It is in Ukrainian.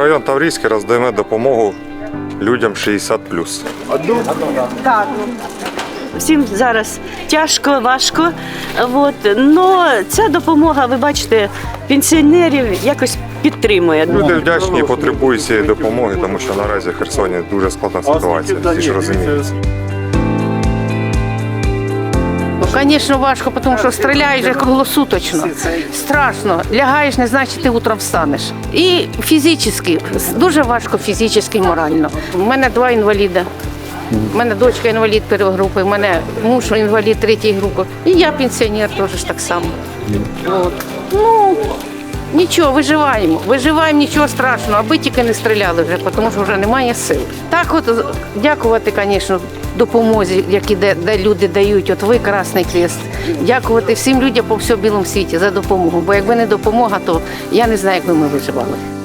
Район Таврійський роздаємо допомогу людям 60 Так. Всім зараз тяжко, важко. От. Но ця допомога, ви бачите, пенсіонерів якось підтримує. Люди вдячні і потребують цієї допомоги, тому що наразі в Херсоні дуже складна ситуація. Всі ж розуміють. Звісно, важко, тому що стріляєш круглосуточно. Страшно. Лягаєш, не значить, ти утром встанеш. І фізично, дуже важко фізично і морально. У мене два інваліда. У мене дочка інвалід першої групи, у мене муж інвалід третьої групи. І я пенсіонер теж так само. От. Ну, нічого, виживаємо. Виживаємо, нічого страшного, аби тільки не стріляли вже, тому що вже немає сил. Так от дякувати, звісно, допомозі, які де, де люди дають. От ви Красний крест. Дякувати всім людям по всьому білому світі за допомогу. Бо якби не допомога, то я не знаю, як би ми виживали.